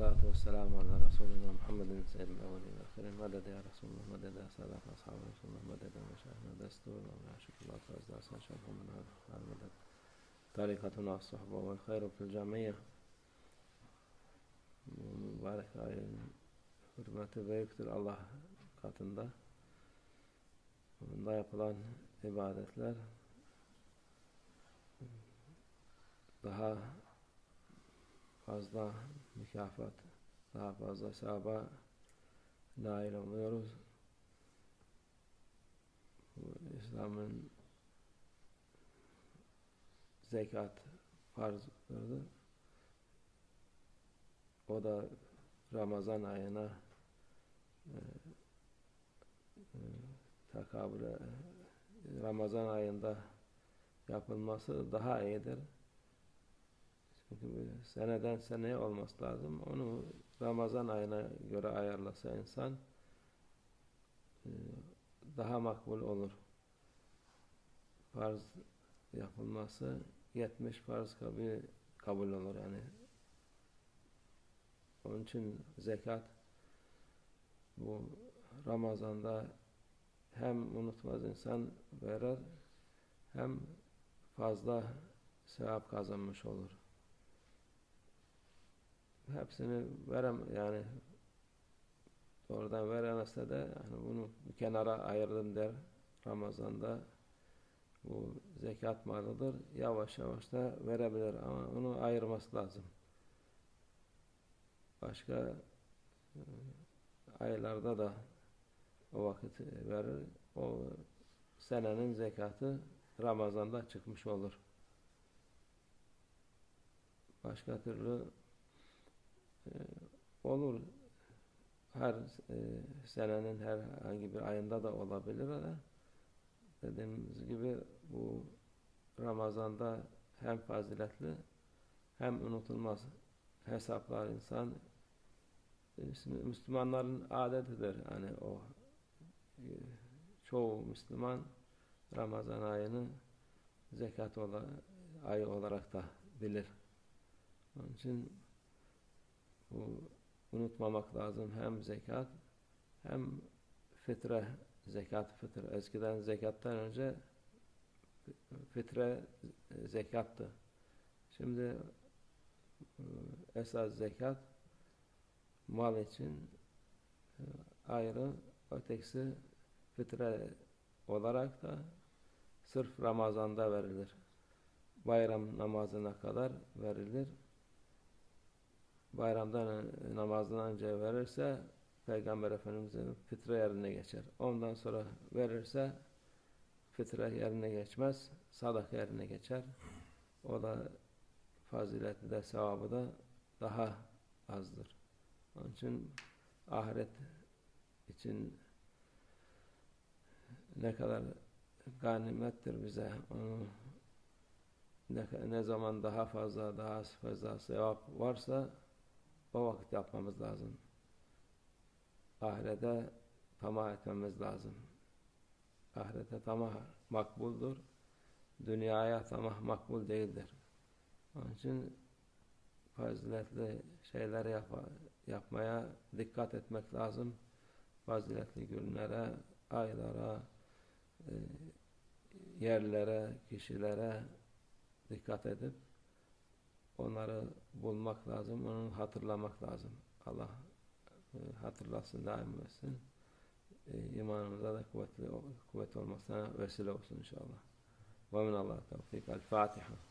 salatu ve selamu ala Resulina Muhammedin seyyidin evvelin ve akhirin medede ya Resulullah medede sadat ashabı Resulullah medede ve şerif medede stuvullah ve şükürullah fazla sen şerifun min hadifler medede tarikatun as sohbe ve hayru fil camiye mübarek ayın hürmeti büyüktür Allah katında. Bunda yapılan ibadetler daha fazla mükafat, daha fazla sevaba nail oluyoruz. İslam'ın zekat farzıdır. O da Ramazan ayına e, e, takabül Ramazan ayında yapılması daha iyidir. Çünkü seneden seneye olması lazım. Onu Ramazan ayına göre ayarlasa insan e, daha makbul olur. Farz yapılması 70 farz kabul, kabul olur yani. Onun için zekat bu Ramazan'da hem unutmaz insan verir hem fazla sevap kazanmış olur. Hepsini verem yani oradan veremezse de yani bunu bir kenara ayırdım der Ramazan'da bu zekat malıdır. Yavaş yavaş da verebilir ama onu ayırması lazım. Başka e, aylarda da o vakit verir. O senenin zekatı Ramazan'da çıkmış olur. Başka türlü e, olur. Her e, senenin herhangi bir ayında da olabilir ama dediğimiz gibi bu Ramazan'da hem faziletli hem unutulmaz hesaplar insan Müslümanların adetidir. Yani o e, çoğu Müslüman Ramazan ayını zekat ayı olarak da bilir. Onun için unutmamak lazım hem zekat hem fitre zekat fitre eskiden zekattan önce fitre zekattı. Şimdi e, esas zekat mal için e, ayrı ötekisi fitre olarak da sırf Ramazan'da verilir. Bayram namazına kadar verilir. Bayramdan namazdan önce verirse Peygamber Efendimiz'in fitre yerine geçer. Ondan sonra verirse fitre yerine geçmez, sadaka yerine geçer. O da faziletli de sevabı da daha azdır. Onun için ahiret için ne kadar ganimettir bize onu ne, ne zaman daha fazla daha fazla sevap varsa o vakit yapmamız lazım. Ahirete tamah etmemiz lazım. Ahirete tamah makbuldur. Dünyaya tamah makbul değildir. Onun için faziletli şeyler yap yapmaya dikkat etmek lazım. Faziletli günlere, aylara, e, yerlere, kişilere dikkat edip onları bulmak lazım, onu hatırlamak lazım. Allah e, hatırlasın, daim etsin. E, imanımıza da kuvvetli, kuvvet olmasına vesile olsun inşallah. Ve minallah tevfik. El Fatiha.